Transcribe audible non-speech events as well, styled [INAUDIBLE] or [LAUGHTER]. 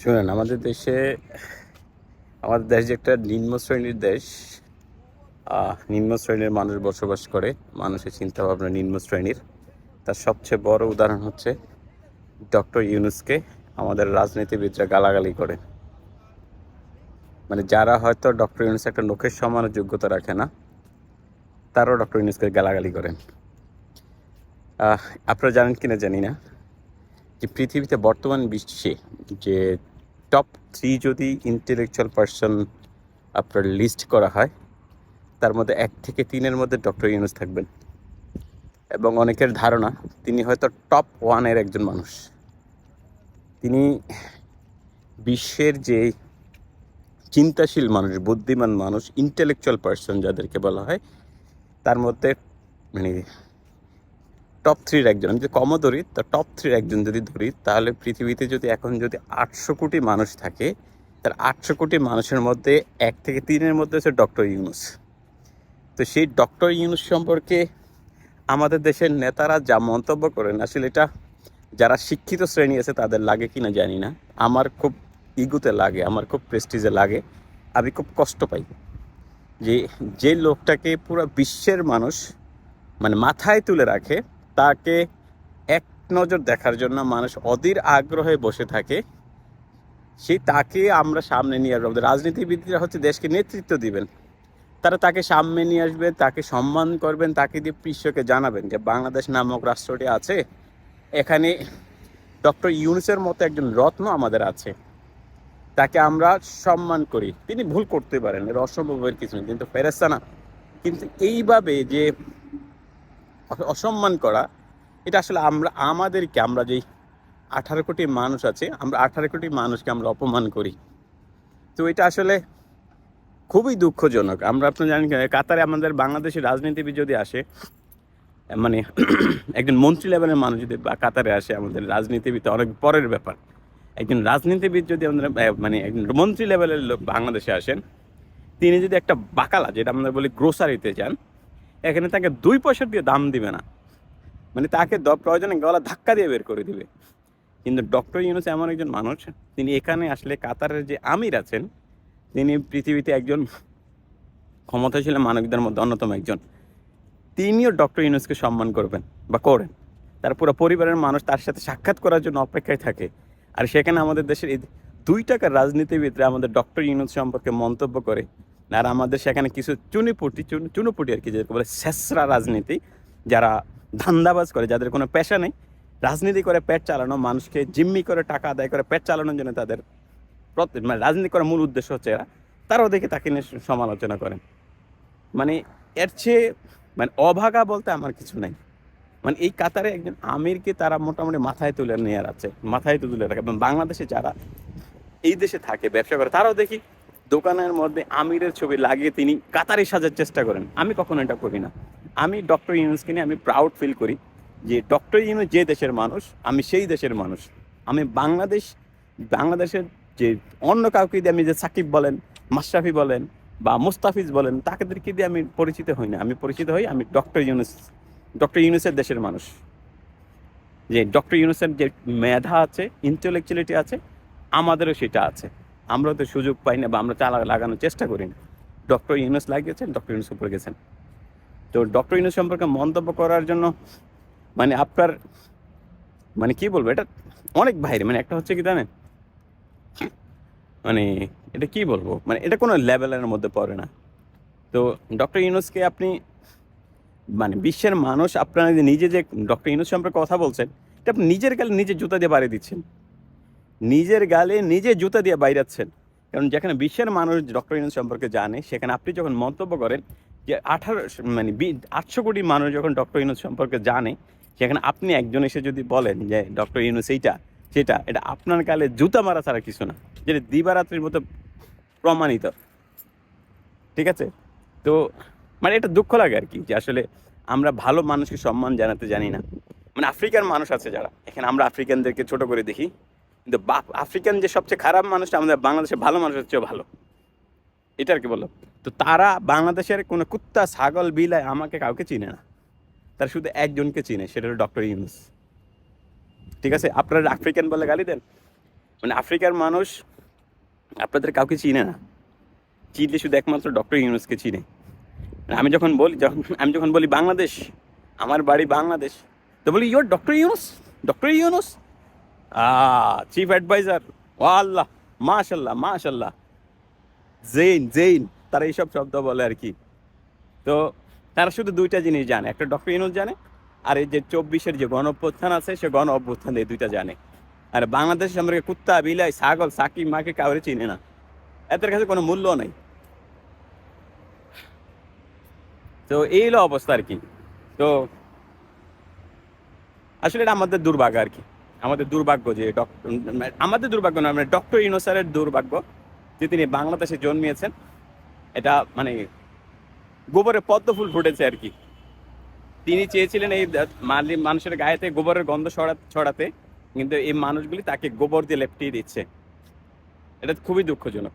শুনেন, আমাদের দেশে, আমাদের দেশ যে একটা নিম্ন শ্রেণির দেশ নিম্ন শ্রেণির মানুষ বসবাস করে, মানুষের চিন্তা ভাবনা নিম্ন শ্রেণির। তার সবচেয়ে বড় উদাহরণ হচ্ছে ডক্টর ইউনুসকে আমাদের রাজনীতিবিদরা গালাগালি করে। মানে যারা হয়তো ডক্টর ইউনুস একটা লোকের সমানের যোগ্যতা রাখে না, তারাও ডক্টর ইউনুসকে গালাগালি করেন। আপনারা জানেন কিনা জানি না। যে পৃথিবীতে বর্তমান বিশ্বে যে টপ থ্রি যদি ইন্টেলেকচুয়াল পার্সন আপনার লিস্ট করা হয়, তার মধ্যে এক থেকে তিনের মধ্যে ডক্টর ইউনুস থাকবেন। এবং অনেকের ধারণা, তিনি হয়তো টপ ওয়ানের একজন মানুষ। তিনি বিশ্বের যে চিন্তাশীল মানুষ, বুদ্ধিমান মানুষ ইন্টেলেকচুয়াল পার্সন যাদেরকে বলা হয়, তার মধ্যে মানে টপ থ্রির একজন। আমি যদি কমও ধরি, তো টপ থ্রির একজন যদি ধরি, তাহলে পৃথিবীতে যদি এখন যদি আটশো কোটি মানুষ থাকে তার আটশো কোটি মানুষের মধ্যে এক থেকে তিনের মধ্যে হচ্ছে ডক্টর ইউনুস। তো সেই ডক্টর ইউনুস সম্পর্কে আমাদের দেশের নেতারা যা মন্তব্য করেন, আসলে এটা যারা শিক্ষিত শ্রেণি আছে, তাদের লাগে কিনা জানি না। আমার খুব ইগুতে লাগে, আমার খুব প্রেস্টিজে লাগে। আমি খুব কষ্ট পাই যে যে লোকটাকে পুরো বিশ্বের মানুষ মানে মাথায় তুলে রাখে তাকে এক নজর দেখার জন্য মানুষ অধীর আগ্রহে বসে থাকে। সেই তাকে আমরা সামনে নিয়ে আসব। রাজনীতিবিদরা হচ্ছে দেশকে নেতৃত্ব দিবেন। তারা তাকে সামনে নিয়ে আসবেন তাকে সম্মান করবেন, তাকে দিয়ে বিশ্বকে জানাবেন যে বাংলাদেশ নামক রাষ্ট্রটি আছে। এখানে ডক্টর ইউনুসের মতো একজন রত্ন আমাদের আছে। তাকে আমরা সম্মান করি। তিনি ভুল করতে পারেন, এর অসম্ভবের কিছু নেই, কিন্তু ফেরেস্তা না কিন্তু এইভাবে যে অসম্মান করা, এটা আসলে আমরা, আমাদেরকে আমরা যেই আঠারো কোটি মানুষ আছে, আমরা আঠারো কোটি মানুষকে আমরা অপমান করি। তো এটা আসলে খুবই দুঃখজনক। আমরা আপনি জানেন কাতারে আমাদের বাংলাদেশের রাজনীতিবিদ যদি আসে মানে [CLEARS THROAT] একজন মন্ত্রী লেভেলের মানুষ যদি কাতারে আসে, আমাদের রাজনীতিবিদ অনেক পরের ব্যাপার। একজন রাজনীতিবিদ যদি আমাদের মানে একজন মন্ত্রী লেভেলের লোক বাংলাদেশে আসেন, তিনি যদি একটা বাকালা, যেটা আমরা বলি গ্রোসারিতে যান এখানে তাকে দুই পয়সা দিয়ে দাম দিবে না। মানে তাকে প্রয়োজনে গলা ধাক্কা দিয়ে বের করে দিবে। কিন্তু ডক্টর ইউনুস এমন একজন মানুষ, তিনি এখানে আসলে কাতারের যে আমির আছেন, তিনি পৃথিবীতে একজন ক্ষমতাশীল মানবদের মধ্যে অন্যতম একজন। তিনিও ডক্টর ইউনুসকে সম্মান করবেন বা করেন। তার পুরো পরিবারের মানুষ তার সাথে সাক্ষাৎ করার জন্য অপেক্ষায় থাকে। আর সেখানে আমাদের দেশের দুই টাকার রাজনীতিবিদরা আমাদের ডক্টর ইউনুস সম্পর্কে মন্তব্য করে আর আমাদের সেখানে কিছু চুনিপুটি, চুন- চুনুপুটি আর কি যেরকম বলে শেষরা রাজনীতি, যারা ধান্দাবাজ করে, যাদের কোনো পেশা নেই, রাজনীতি করে পেট চালানো, মানুষকে জিম্মি করে টাকা আদায় করে পেট চালানোর জন্য তাদের মানে রাজনীতি করার মূল উদ্দেশ্য হচ্ছে এরা তারাও দেখে তাকে নিয়ে সমালোচনা করেন মানে এর চেয়ে মানে অভাগা বলতে আমার কিছু নাই। মানে এই কাতারে একজন আমিরকে তারা মোটামুটি মাথায় তুলে নিয়ে আছে, মাথায় তুলে রাখে। বাংলাদেশে যারা এই দেশে থাকে, ব্যবসা করে, তারাও দেখি দোকানের মধ্যে আমিরের ছবি লাগিয়ে তিনি কাতারে সাজার চেষ্টা করেন। আমি কখনো এটা করি না। আমি ডক্টর ইউনুসকে নিয়ে আমি প্রাউড ফিল করি যে ডক্টর ইউনুস যে দেশের মানুষ, আমি সেই দেশের মানুষ। আমি বাংলাদেশ, বাংলাদেশের যে অন্য কাউকে দিয়ে আমি যে সাকিব বলেন, মাশরাফি বলেন বা মুস্তাফিজ বলেন, তাদেরকে দিয়ে আমি পরিচিত হই না। আমি পরিচিত হই আমি ডক্টর ইউনুস, ডক্টর ইউনুসের দেশের মানুষ। যে ডক্টর ইউনুসের যে মেধা আছে ইন্টেলেকচুয়ালিটি আছে, আমাদেরও সেটা আছে। আমরা তো সুযোগ পাই না বা আমরা চালা লাগানোর চেষ্টা করি না। ডক্টর ইউনুস লাগিয়েছেন, ডক্টর ইউনুস উপরে গেছেন। তো ডক্টর ইউনুস সম্পর্কে মন্তব্য করার জন্য মানে আপনার মানে কি বলব, এটা অনেক বাইরে মানে একটা হচ্ছে কি জানেন? মানে এটা কি বলব? মানে এটা কোনো লেভেলের মধ্যে পড়ে না। তো ডক্টর ইউনুসকে আপনি মানে বিশ্বের মানুষ আপনারা নিজে যে ডক্টর ইউনুস সম্পর্কে কথা বলছেন, এটা আপনি নিজের গালে নিজে জুতা দিয়ে বাড়ি দিচ্ছেন। নিজের গালে নিজে জুতা দিয়ে বাইরাচ্ছেন। কারণ যেখানে বিশ্বের মানুষ ডক্টর ইউনুস সম্পর্কে জানে, সেখানে আপনি যখন মন্তব্য করেন যে আঠারো মানে আটশো কোটি মানুষ যখন ডক্টর ইউনুস সম্পর্কে জানে, সেখানে আপনি একজন এসে যদি বলেন যে ডক্টর ইউনুস এইটা, সেটা, এটা আপনার গালে জুতা মারা ছাড়া কিছু না, যেটা দিবারাত্রির মতো প্রমাণিত। ঠিক আছে? তো মানে এটা দুঃখ লাগে আর কি, যে আসলে আমরা ভালো মানুষকে সম্মান জানাতে জানি না। মানে আফ্রিকার মানুষ আছে যারা, এখানে আমরা আফ্রিকানদেরকে ছোট করে দেখি। কিন্তু আফ্রিকান যে সবচেয়ে খারাপ মানুষটা আমাদের বাংলাদেশের ভালো মানুষের হচ্ছে ভালো। এটা আর কি বলল তো তারা বাংলাদেশের কোনো কুত্তা, ছাগল বিলায় আমাকে কাউকে চিনে না। তারা শুধু একজনকে চিনে, সেটা হলো ডক্টর ইউনুস। ঠিক আছে? আপনারা আফ্রিকান বলে গালি দেন? মানে আফ্রিকার মানুষ আপনাদের কাউকে চিনে না। চিনলে শুধু একমাত্র ডক্টর ইউনুসকে চিনে। আমি যখন বলি, যখন, আমি যখন বলি বাংলাদেশ, আমার বাড়ি বাংলাদেশ, তো বলি your doctor Yunus? Doctor Yunus? Chief adviser ও আল্লাহ মাশাল্লাহ মাশাল্লাহ। জেইন জেইন, তারা এইসব শব্দ বলে আর কি। তো তারা শুধু দুইটা জিনিস জানে, একটা ডক্টর ইউনুস জানে, আর এই যে চব্বিশের যে গণ অভ্যুত্থান আছে, সে গণ অভ্যুত্থান এই দুইটা জানে। আর বাংলাদেশ সম্পর্কে কুত্তা, বিলাই, ছাগল সাকিব মাকে কাউরে চিনে না। এদের কাছে কোনো মূল্য নেই। তো এই হলো অবস্থা আর কি। তো আসলে এটা আমাদের দুর্ভাগ্য আর কি। আমাদের দুর্ভাগ্য যে আমাদের দুর্ভাগ্য না মানে ডক্টর ইনোসারের দুর্ভাগ্য যে তিনি বাংলাদেশে জন্মিয়েছেন। এটা মানে গোবরে পদ্ম ফুল ফুটেছে আর কি। তিনি চেয়েছিলেন এই মালি- মানুষের গায়েতে গোবরের গন্ধ ছড়া- ছড়াতে, কিন্তু এই মানুষগুলি তাকে গোবর দিয়ে লেপটিয়ে দিচ্ছে। এটা খুবই দুঃখজনক।